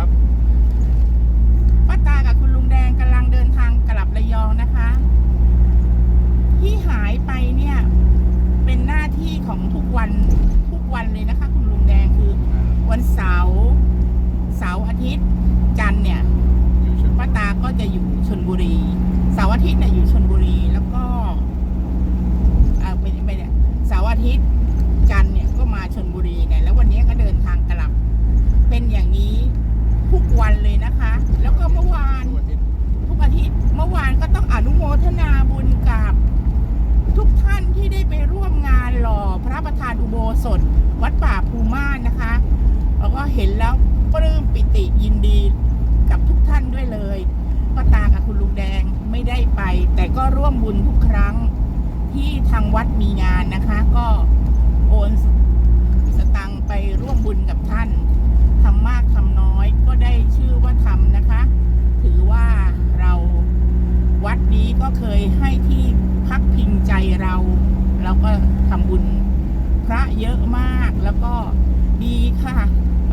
ครับป้าตากับคุณลุงแดงกำลังเดินทางกลับระยองนะคะ ที่หายไปเนี่ย เป็นหน้าที่ของทุกวันทุกวันเลยนะคะ คุณลุงแดงคือ วันเสาร์เสาร์อาทิตย์ จันทร์เนี่ยอยู่ชลบุป้ารีตาก็จะอยู่ชนบุรีเสาร์อาทิตย์เนี่ยอยู่ชนบุรี แล้วก็อ่าเป็นไปเนี่ยเสาร์อาทิตย์ จันทร์เนี่ยก็มาชนบุรีเนี่ย แล้ววันนี้ก็เดินทางกลับ เป็นอย่างนี้ทุก วันเลยนะคะ แล้วก็เมื่อวานทุกอาทิตย์เมื่อวานก็ต้องอนุโมทนาบุญกับ ทุกท่านที่ได้ไปร่วมงานหล่อพระประธานอุโบสถ วัดป่าภูม่านนะคะ แล้วก็เห็นแล้วปลื้มปิติยินดีกับทุกท่านด้วยเลยก็ตากับคุณลุงแดงไม่ได้ไป แต่ก็ร่วมบุญทุกครั้งที่ทางวัดมีงานนะคะ ก็โอนสตังไปร่วมบุญกับท่าน ทำมากทำน้อยก็ได้ชื่อว่าทำนะคะ ถือว่าเราวัดนี้ก็เคยให้ที่พักพิงใจเราเราก็ทำบุญพระเยอะมากแล้วก็ดีค่ะเ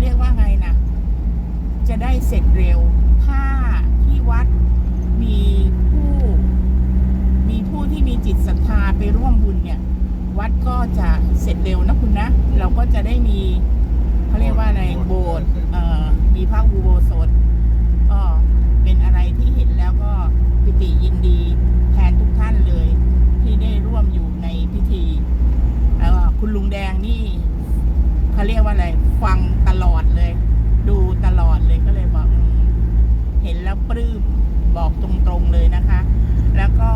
เรียกว่าไงนะจะได้เสร็จเร็ว ถ้าที่วัดมีผู้มีผู้ที่มีจิตศรัทธาไปร่วมบุญเนี่ย วัดก็จะเสร็จเร็วนะคุณนะ เราก็จะได้มีเขาเรียกว่าอะไร โบสถ์เอ่อมีพระอุโบสถก็เป็นอะไรที่เห็นแล้วก็ปิติยินดีแทนทุกท่านเลย ที่ได้ร่วมอยู่ในพิธีแล้วก็คุณลุงแดงนี่เขาเรียกว่าอะไรฟังตลอดเลย ดูตลอดเลยก็เลยบอกอืมเห็นแล้วปลื้มบอกตรงๆเลยนะคะ แล้วก็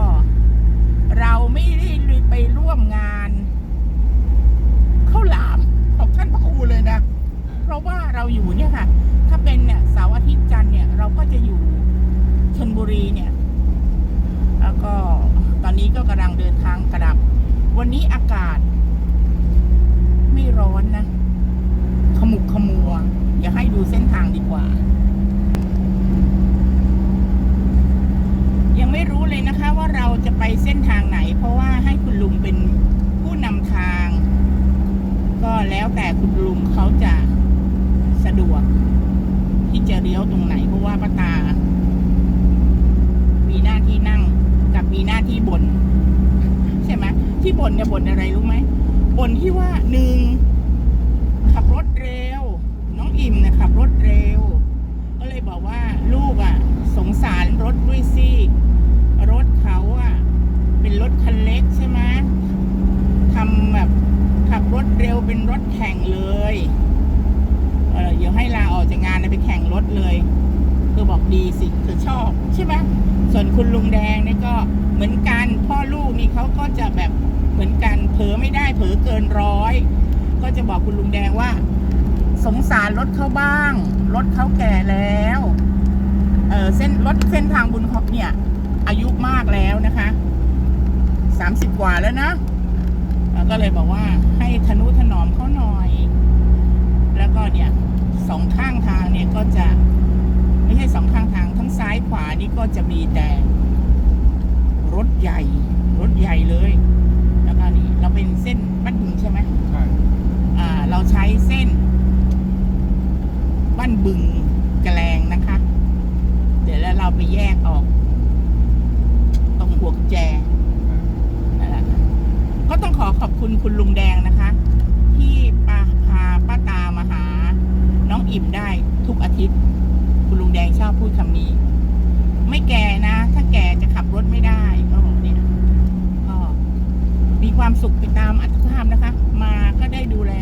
เราไม่ได้ไปร่วมงานข้าวหลามของท่านพระครูเลยนะ เพราะว่าเราอยู่เนี่ยค่ะ ถ้าเป็นเนี่ยเสาร์อาทิตย์จันทร์เนี่ยเราก็จะอยู่ชนบุรีเนี่ย แล้วก็ตอนนี้ก็กำลังเดินทางกลับ วันนี้อากาศ ไม่ร้อนนะ ขมุกขมัว อย่าให้ดูเส้นทางดีกว่า ยังไม่รู้เลยนะคะว่าเราจะไปเส้นทางไหน เพราะว่าให้คุณลุงเป็นผู้นำทาง ก็แล้วแต่คุณลุงเขาจะ สะดวก ที่จะเลี้ยวตรงไหนเพราะว่าป้าตา มีหน้าที่นั่งกับมีหน้าที่บน ใช่ไหมที่บนเนี่ยบนอะไรรู้ไหมบนที่ว่าหนึ่งขับรถเร็ว น้องอิ่มเนี่ยขับรถเร็ว ก็เลยบอกว่าลูกอะ สงสารรถด้วยสิรถเขาอะ เป็นรถคันเล็กใช่ไหมทำแบบขับรถเร็วเป็นรถแข่งเลยเออเดี๋ยวให้ลาออกจากงานนะไปแข่งรถเลยเธอบอกดีสิเธอชอบใช่ไหมส่วนคุณลุงแดงนี่ก็เหมือนกันพ่อลูกนี่เขาก็จะแบบเหมือนกันเผลอไม่ได้เผลอเกินร้อย ก็จะบอกคุณลุงแดงว่า สงสารรถเขาบ้าง รถเขาแก่แล้ว เออเส้นรถเส้นทางบุญเขาเนี่ย อายุมากแล้วนะคะสามสิบกว่าแล้วนะก็เลยบอกว่าให้ทนุถนอมเขาหน่อย แล้วก็เนี่ยสองข้างทางเนี่ยก็จะ ไม่ใช่สองข้างทางทั้งซ้ายขวานี่ก็จะมีแต่รถใหญ่ รถใหญ่เลย เราเป็นเส้นบ้านบึงใช่ไหมใช่ อ่า เราใช้เส้น บ้านบึงแกลงนะคะ เดี๋ยวแล้วเราไปแยกออก ตรงหัวกุญแจนั่นแหละค่ะก็ต้องขอขอบคุณคุณลุงแดงนะคะ ที่ปาพาป้าตามาหา น้องอิ่มได้ทุกอาทิตย์ คุณลุงแดงชอบพูดคำนี้ ไม่แก่นะ ถ้าแก่จะขับรถไม่ได้ก็บอกเนี่ยก็มี ความสุขไปตามอัตภาพนะคะ มาก็ได้ดูแล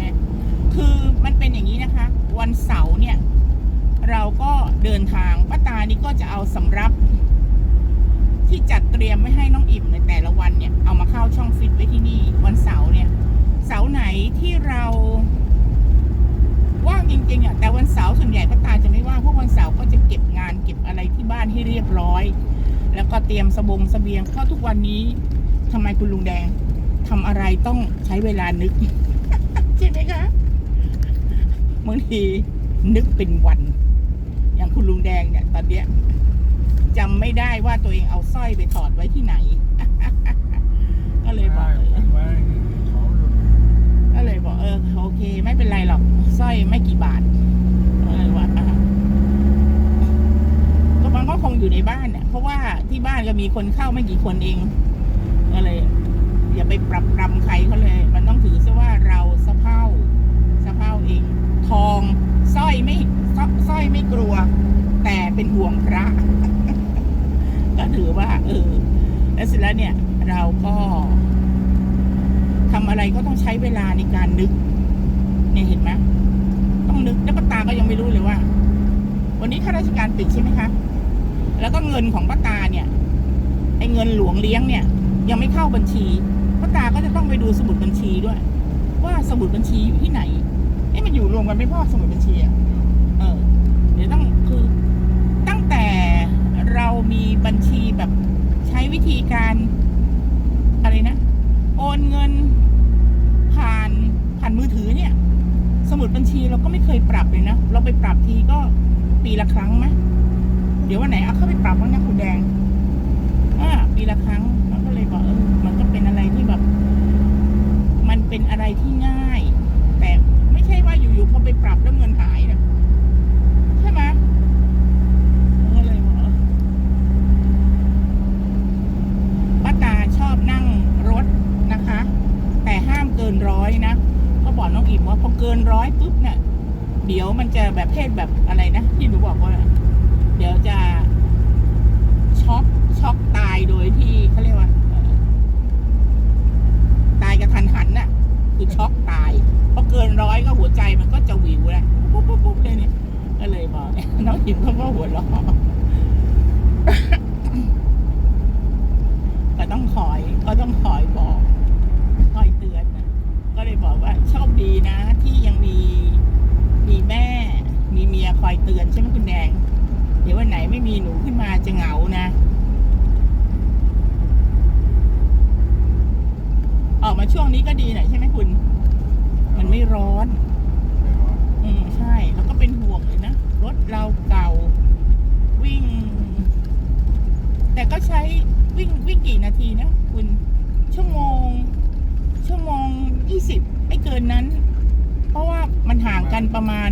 คือมันเป็นอย่างนี้นะคะ วันเสาร์เนี่ย เราก็เดินทางป้าตานี่ก็จะเอาสำรับที่จัดเตรียมไว้ให้น้องอิ่มในแต่ละวันเนี่ย เอามาเข้าช่องฟิตไว้ที่นี่ วันเสาร์เนี่ย เสาร์ไหนที่เราว่างจริงๆอะแต่วันเสาร์ส่วนใหญ่ป้าตาจะไม่ว่างเพราะวันเสาร์ก็จะเก็บงานเก็บอะไรที่บ้านให้เรียบร้อย แล้วก็เตรียมสบงสเสบียงเพราะทุกวันนี้ทำไมคุณลุงแดง ทำอะไรต้องใช้เวลานึก ใช่ไหมคะบางทีนึกเป็นวัน อย่างคุณลุงแดงเนี่ย ตอนเนี้ยจำไม่ได้ว่าตัวเองเอาสร้อยไปถอดไว้ที่ไหน ก็เลยบอกใช่เลยไว้เขาหลุดเอก็เลยบอกเออโอเค ไม่เป็นไรหรอกสร้อยไม่กี่บาทก็เลยว่าอะก็มันก็คงอยู่ในบ้านเนี่ยเพราะว่าที่บ้านก็มีคนเข้าไม่กี่คนเองก็เลย อย่าไปปรับปรำใครเขาเลย มันต้องถือซะว่าเราสะเพร่าสะเพร่าเอง ทองสร้อยไม่สร้อยไม่กลัว แต่เป็นห่วงพระ ก็ถือว่า เออ แล้วเสร็จแล้วเนี่ย เราก็ทำอะไรก็ต้องใช้เวลาในการนึก เนี่ยเห็นไหมต้องนึกแล้วป้าตาก็ยังไม่รู้เลยว่า วันนี้ข้าราชการปิดใช่ไหมคะ แล้วก็เงินของป้าตาเนี่ยไอ้เงินหลวงเลี้ยงเนี่ย ยังไม่เข้าบัญชีป้าตาก็จะต้องไปดูสมุดบัญชีด้วย ว่าสมุดบัญชีอยู่ที่ไหนเอ๊ะมันอยู่รวมกันไม่พ่อสมุดบัญชีอะเออ เดี๋ยวต้องคือตั้งแต่เรามีบัญชีแบบใช้วิธีการอะไรนะ โอนเงินผ่านผ่านมือถือเนี่ย สมุดบัญชีเราก็ไม่เคยปรับเลยนะเราไปปรับทีก็ปีละครั้งไหมเดี๋ยววันไหนเอาเข้าไปปรับบ้างนะคุณแดงอ่าปีละครั้ง เราเออมันก็เป็นอะไรที่แบบ มันเป็นอะไรที่ง่าย แต่ไม่ใช่ว่าอยู่ๆพอไปปรับแล้วเงินหายนะใช่ไหมเราก็เลยบอกป้าตาชอบนั่งรถนะคะ แต่ห้ามเกินร้อยนะก็บอกน้องอิมว่าพอเกินร้อยปุ๊บเนี่ยเดี๋ยวมันจะแบบเพศแบบอะไรนะที่หนูบอกว่า เดี๋ยวจะช็อกช็อกตายโดยที่เขาเรียกว่าายกระทันหันน่ะ คือช็อกตายพอเกินร้อยก็หัวใจมันก็จะวิวแล้วปุ๊บปุ๊บปุ๊บเลยเนี่ยก็เลยบอกน้องอิมเขาก็หัวเราะก็ต้องคอยก็ต้องคอยบอกคอยเตือนนะก็เลยบอกว่าโชคดีนะ ที่ยังมีมีแม่ มีเมียคอยเตือนใช่ไหมคุณแดง เดี๋ยววันไหนไม่มีหนูขึ้นมาจะเหงานะ ออกมาช่วงนี้ก็ดีหน่อยใช่ไหมคุณ มันไม่ร้อน อืมใช่ แล้วก็เป็นห่วงเลยนะ รถเราเก่า วิ่ง แต่ก็ใช้วิ่งวิ่งกี่นาทีนะ คุณ ชั่วโมง ชั่วโมงยี่สิบไม่เกินนั้น เพราะว่ามันห่างกันประมาณ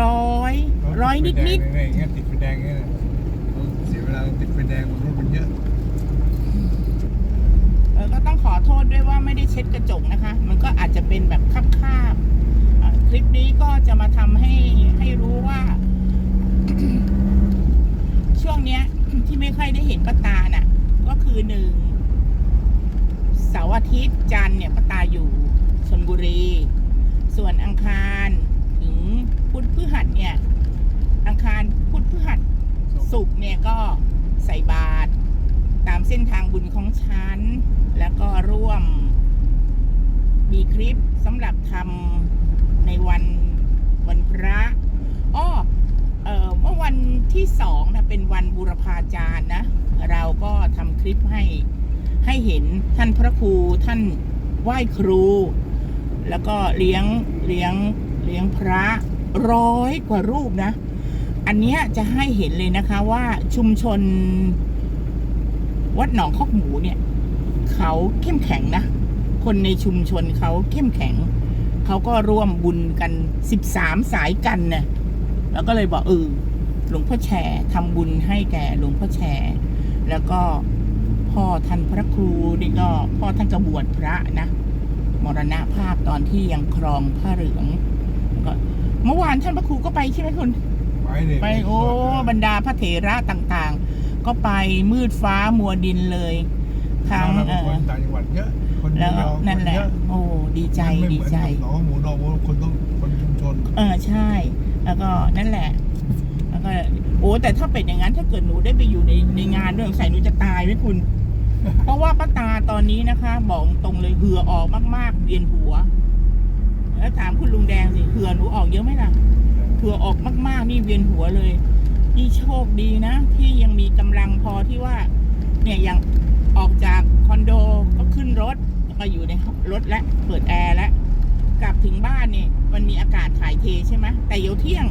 ร้อยร้อยนิดนิดๆอย่างเงี้ยติดไฟแดงเงี้ยเสียเวลาติดไฟแดงรถมันเยอะ ๆเออ ก็ต้องขอโทษด้วยว่าไม่ได้เช็ดกระจกนะคะ มันก็อาจจะเป็นแบบคาบๆคลิปนี้ก็จะมาทำให้ให้รู้ว่า ช่วงเนี้ย ที่ไม่ค่อยได้เห็นป้าตาน่ะ ก็คือหนึ่งเสาร์อาทิตย์จันเนี่ยป้าตาอยู่ชนบุรี ส่วนอังคารถึงพุธพฤหัสเนี่ย อังคารพุธพฤหัสศุกร์เนี่ยก็ใส่บาตรตามเส้นทางบุญของฉัน คลิปสำหรับทำในวันวันพระอ้อเอ่อเมื่อวันที่สองนะเป็นวันบูรพาจารย์นะ เราก็ทำคลิปให้ให้เห็นท่านพระครูท่านไหว้ครู แล้วก็เลี้ยงเลี้ยงเลี้ยงพระร้อยกว่ารูปนะ อันเนี้ยจะให้เห็นเลยนะคะว่าชุมชนวัดหนองคอกหมูเนี่ย เขาเข้มแข็งนะ คนในชุมชนเขาเข้มแข็ง เขาก็ร่วมบุญกันสิบสามสายกันนะแล้วก็เลยบอกเออหลวงพ่อแชร์ทำบุญให้แก่หลวงพ่อแชร์แล้วก็พ่อท่านพระครูนี่ก็พ่อท่านกระบวชพระนะมรณภาพตอนที่ยังครองผ้าเหลืองแล้วก็เมื่อวานท่านพระครูก็ไปใช่ไหมคุณไปเลยไปโอ้บรรดาพระเถระต่างๆ ก็ไปมืดฟ้ามัวดินเลยทางทางเอคอนต่างจังหวัดเยอะคน แล้วเดียวนั่นแหละคเยอโอ้ดีใจไม่ดีเหมือนใจหนองหมูนองคนต้องคนชุมชนเออใช่ แล้วก็นั่นแหละ แล้วก็โอ้แต่ถ้าเป็นอย่างนั้นถ้าเกิดหนูได้ไปอยู่ในในงานด้วยสงสัยหนูจะตายไหมคุณ เพราะว่าป้าตาตอนนี้นะคะ บอกตรงเลยเหือออกมากๆเวียนหัว แล้วถามคุณลุงแดงสิเหือหนูออกเยอะไหมล่ะเหือออกมากๆนี่เวียนหัวเลยนี่โชคดีนะ ที่ยังมีกำลังพอที่ว่า เนี่ยยังออกจากคอนโดก็ขึ้นรถ แล้วก็อยู่ในรถและเปิดแอร์แล้วกลับถึงบ้านเนี่ยมันมีอากาศถ่ายเทใช่ไหมแต่เดี๋ยวเที่ยง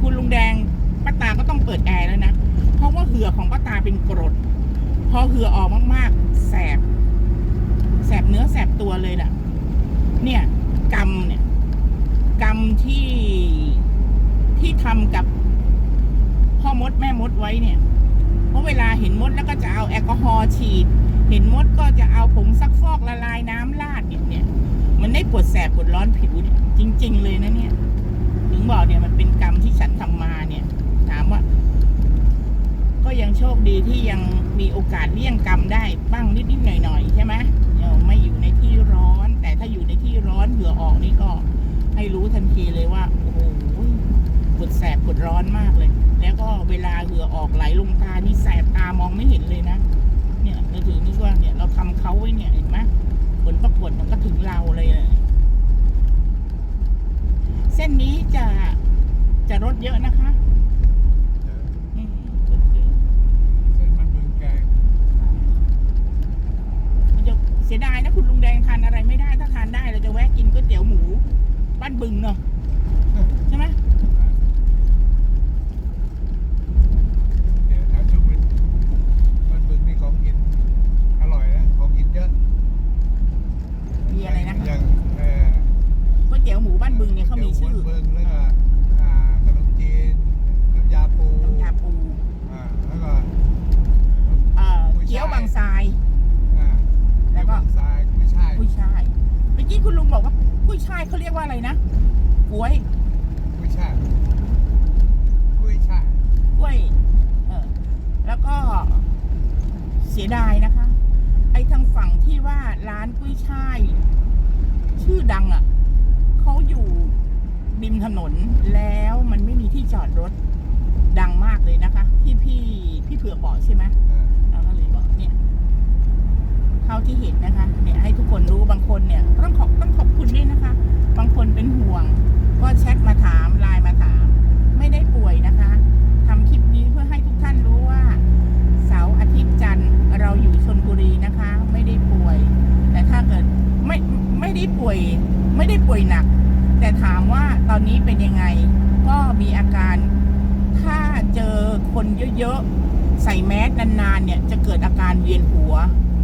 คุณลุงแดงป้าตาก็ต้องเปิดแอร์แล้วนะเพราะว่าเหือของป้าตาเป็นกรด พอเหือออกมากๆ แสบ แสบเนื้อแสบตัวเลยน่ะเนี่ยกรรมเนี่ยกรรมที่ที่ทำกับพ่อมดแม่มดไว้เนี่ยเพราะเวลาเห็นมดแล้วก็จะเอาแอลกอฮอล์ฉีด เห็นมดก็จะเอาผงซักฟอกละลายน้ำราดเนี่ยเนี่ย มันได้ปวดแสบปวดร้อนผิวจริง ๆ เลยนะเนี่ย ถึงบอกเนี่ยมันเป็นกรรมที่ฉันทำมาเนี่ย ถามว่า ก็ยังโชคดีที่ยังมีโอกาสเลี่ยงกรรมได้บ้างนิดๆหน่อยๆใช่ไหมเดี๋ยวไม่อยู่ในที่ร้อน แต่ถ้าอยู่ในที่ร้อนเหงื่อออกนี่ก็ ให้รู้ทันทีเลยว่าโอ้โหปวดแสบปวดร้อนมากเลย แล้วก็เวลาเหงื่อออกไหลลงตานี่แสบตามองไม่เห็นเลยนะ เนี่ยเราถือนี่ว่าเนี่ยเราทำเขาไว้เนี่ยเห็นไหมผลประกวดมันก็ถึงเราเลยเส้นนี้จะจะรถเยอะนะคะอืมรถเยอะเส้นมันบึงแกงมันจะเสียดายนะคุณลุงแดงทานอะไรไม่ได้ถ้าทานได้เราจะแวะกินก๋วยเตี๋ยวหมู บ้านบึงเนาะใช่ไหม เดี๋ยวแถวชุมวิทมันบึงนี่ของกินอร่อยนะของกินเยอะ มีอะไรนะ อย่างเอ่อ ก๋วยเตี๋ยวหมูบ้านบึงเนี่ยเขามีชื่อ เบิ่งแล้วก็อ่าขนมจีนน้ำยาปู น้ำยาปู อ่าแล้วก็ เอ่อเกี๊ยวบางทราย อ่า แล้วก็ เดี๋ยทรายกุ้ยช่าย กุ้ยช่ายเมื่อกี้คุณลุงบอกว่ากุ้ยช่ายเขาเรียกว่าอะไร นะกล้วยกุ้ยช่ายกุ้ยช่ายกล้วยเออแล้วก็เสียดายนะคะ ไอ้ทางฝั่งที่ว่าร้านกุ้ยช่าย ชื่อดังอะ่ะเขาอยู่ริมถนนแล้วมันไม่มีที่จอดรถดังมากเลยนะคะ ที่พี่พี่เผือกบอกใช่ไหมอ่าเราก็เลยบอกเนี่ยเท่าที่เห็นนะคะเนี่ยให้ ทุกคนรู้บางคนเนี่ยต้องขอบต้องขอบคุณด้วยนะคะ บางคนเป็นห่วง ก็แชทมาถามไลน์มาถาม ไม่ได้ป่วยนะคะทำคลิปนี้เพื่อให้ทุกท่านรู้ว่า เสาร์อาทิตย์จันทร์เราอยู่ชนบุรีนะคะ ไม่ได้ป่วย แต่ถ้าเกิดไม่ไม่ได้ป่วย ไม่ได้ป่วยหนัก แต่ถามว่าตอนนี้เป็นยังไง ก็มีอาการถ้าเจอคนเยอะๆใส่แมสนานๆเนี่ยจะเกิดอาการเวียนหัว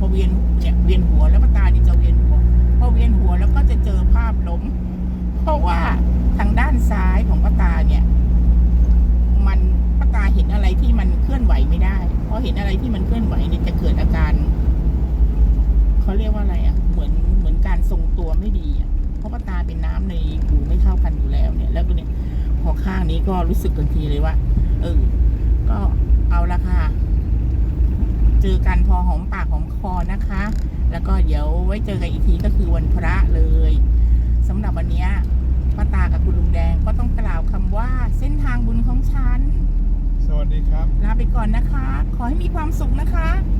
พอเวียนเนี่ยเวียนหัวแล้วตานี่จะเวียนหัวพอเวียนหัวแล้วก็จะเจอภาพล้ม เพราะว่าทางด้านซ้ายของป้าตาเนี่ย มันป้าตาเห็นอะไรที่มันเคลื่อนไหวไม่ได้พอเห็นอะไรที่มันเคลื่อนไหวเนี่ยจะเกิดอาการเขาเรียกว่าอะไรอะ เหมือนเหมือนการทรงตัวไม่ดีอะเพราะป้าตาเป็นน้ำในหูไม่เข้ากันอยู่แล้วเนี่ย แล้วก็เนี่ยพอข้างนี้ก็รู้สึกทันทีเลยว่าเออก็เอาละค่ะ เจอกันพอหอมปากหอมคอนะคะ แล้วก็เดี๋ยวไว้เจอกันอีกทีก็คือวันพระเลยสำหรับวันเนี้ยป้าตากับคุณลุงแดงก็ต้องกล่าวคำว่าเส้นทางบุญของฉัน สวัสดีครับ ลาไปก่อนนะคะ ขอให้มีความสุขนะคะค